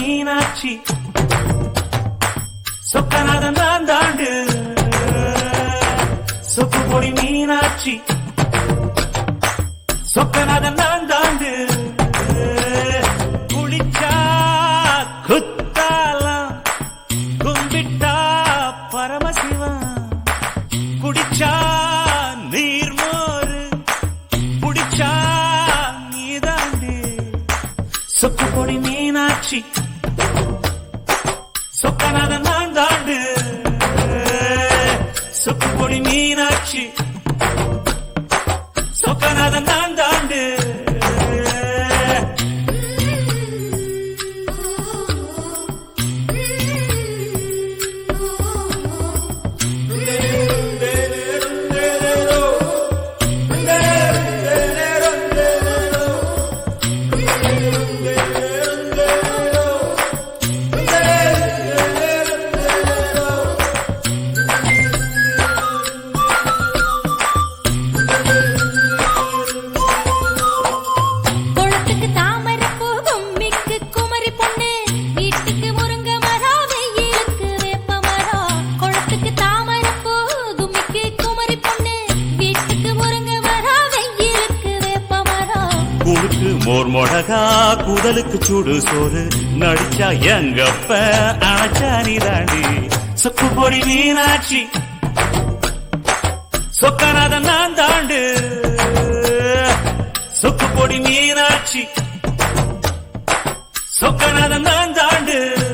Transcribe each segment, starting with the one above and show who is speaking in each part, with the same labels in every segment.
Speaker 1: மீனாட்சி. சொக்கநாதன் தான் தாண்டு சொக்குபொடி மீனாட்சி. சொக்கநாதன் தான் தாண்டு சொக்கநாதன் நான் தாண்டு சொக்கு பொடி மீனாட்சி. சொக்கநாதன் நான் தாண்டு மொடகா குதலுக்கு சூடு சோறு. நடிச்சா எங்கப்ப அணைச்சா நீதாண்டி. சொக்கு பொடி மீனாட்சி. சொக்கநாதன் நான் தாண்டு. சொக்கு பொடி மீனாட்சி. சொக்கநாதன் நான் தாண்டு.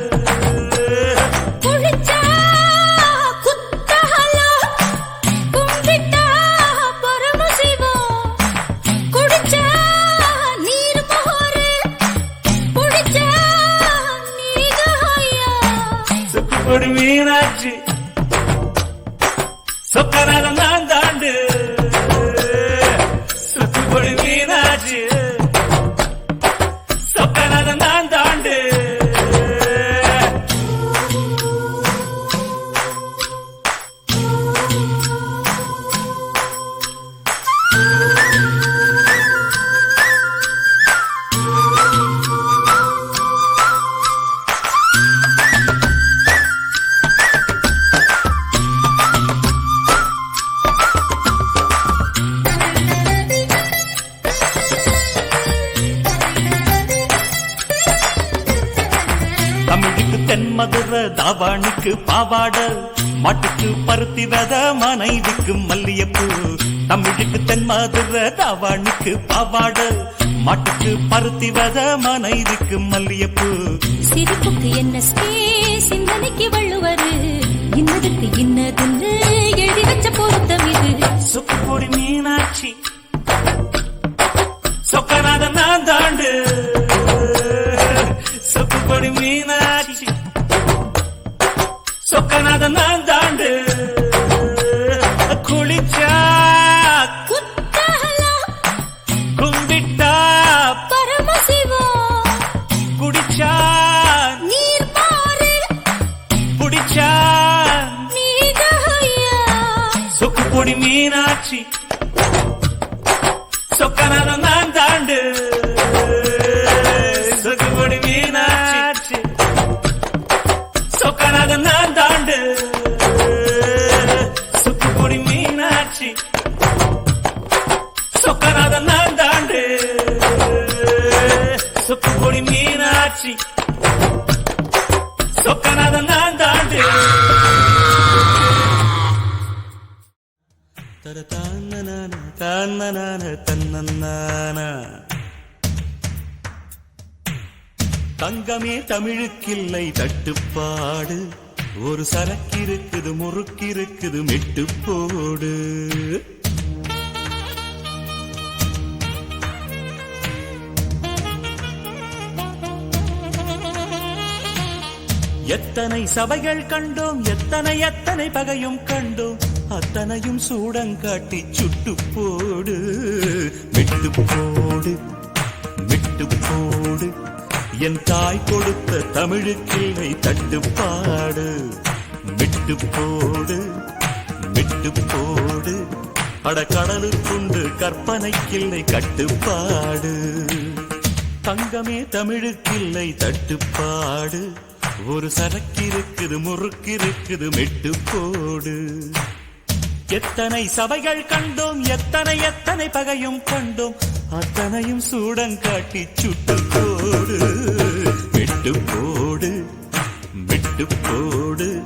Speaker 1: சொக்கு மீனாட்சி. சொக்கநாதன் நான் தாண்டு சொக்கு தாவாணிக்கு பாவாட மாட்டுக்கு பருத்தி வித மனைவிக்கு மல்லியப்பூ தமிழுக்கு தென்மதுர தாவாணிக்கு பாவாட மாட்டுக்கு பருத்தி வித மனைவிக்கு மல்லியப்பூ
Speaker 2: சிரிப்புக்கு என்ன சிந்தனைக்கு வள்ளுவரு இன்னதுக்கு இன்னதுன்னு எழுதி வச்ச பொருத்தம் இது.
Speaker 1: சுக்குப்பொடி மீனாட்சி சொக்கநாதன் நான் தாண்டு சொக்குப்பொடி மீனாட்சி. சொக்கநாதன் நான் தாண்டு. குளிச்சா கும்பிட்டா
Speaker 2: பரமசிவம்
Speaker 1: குடிச்சா
Speaker 2: நீர் மாறு
Speaker 1: குடிச்சா.
Speaker 2: நீகாயா
Speaker 1: சொக்குப்பொடி மீனாட்சி. சொக்கநாதன் நான் தாண்டு. சொக்குப்பொடி மீனாட்சி. சொக்கநாதன் நான் தர தானனான தானனான தன்னன்னான தங்கமே தமிழுக்கில்லை தட்டுப்பாடு ஒரு சரக்கிருக்குது முறுக்கிருக்குது மெட்டு போடு எத்தனை சபைகள் கண்டோம் எத்தனை எத்தனை பகையும் கண்டோம் அத்தனையும் சூடங்காட்டி சுட்டு போடு. விட்டு போடு விட்டு போடு. என் தாய் கொடுத்த தமிழுக்கில்லை தட்டுப்பாடு விட்டு போடு விட்டு போடு. அட கடலுக்குண்டு கற்பனைக்கில்லை கட்டுப்பாடு தங்கமே தமிழுக்கில்லை தட்டுப்பாடு ஒரு சரக்கு இருக்குது முறுக்கு இருக்குது மெட்டு போடு. எத்தனை சபைகள் கண்டோம் எத்தனை எத்தனை பகையும் கண்டோம் அத்தனையும் சூடங்காட்டி சுட்டு போடு விட்டு போடு விட்டு போடு.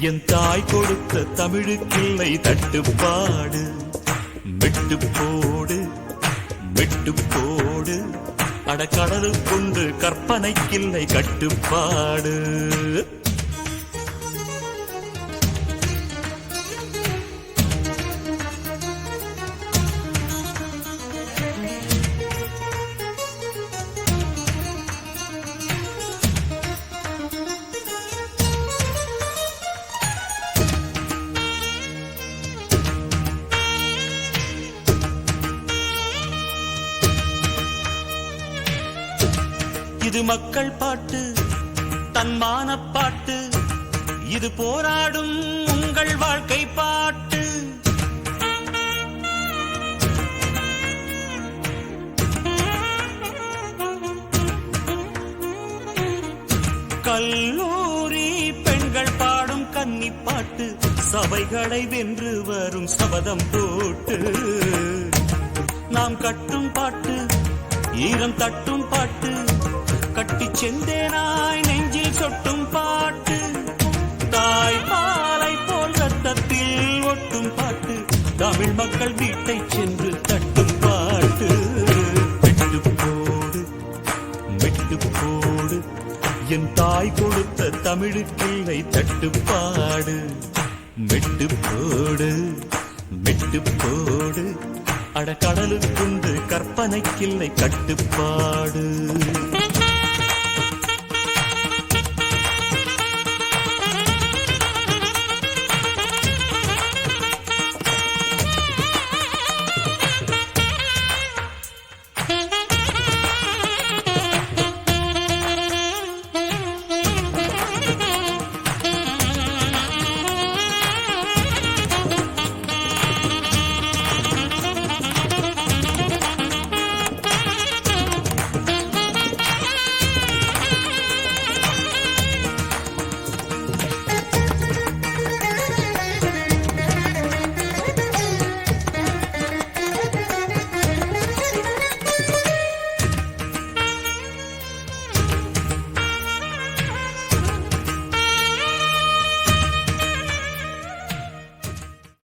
Speaker 1: என் தாய் கொடுத்த தமிழுக்கில்லை தட்டுப்பாடு விட்டு போடு விட்டு போடு அடக்கடலுக்குண்டு கற்பனைக்கில்லை கட்டுப்பாடு இது மக்கள் பாட்டு தன்மான பாட்டு. இது போராடும் உங்கள் வாழ்க்கை பாட்டு. கல்லூரி பெண்கள் பாடும் கன்னி பாட்டு சபைகளை வென்று வரும் சபதம் போட்டு. நாம் கட்டும் பாட்டு ஈரம் தட்டும் பாட்டு கட்டிச் செந்தேனாய் நெஞ்சில் சொட்டும் பாட்டு. தாய் பாலை போல் ரத்தத்தில் ஒட்டும் பாட்டு. தமிழ் மக்கள் வீட்டை சென்று தட்டும் பாட்டு. மெட்டு போடு மெட்டு போடு. என் தாய் கொடுத்த தமிழுக்கில்லை தட்டுப்பாடு மெட்டு போடு. மெட்டு போடு அட கடலுக்குண்டு கற்பனைக்கில்லை கட்டுப்பாடு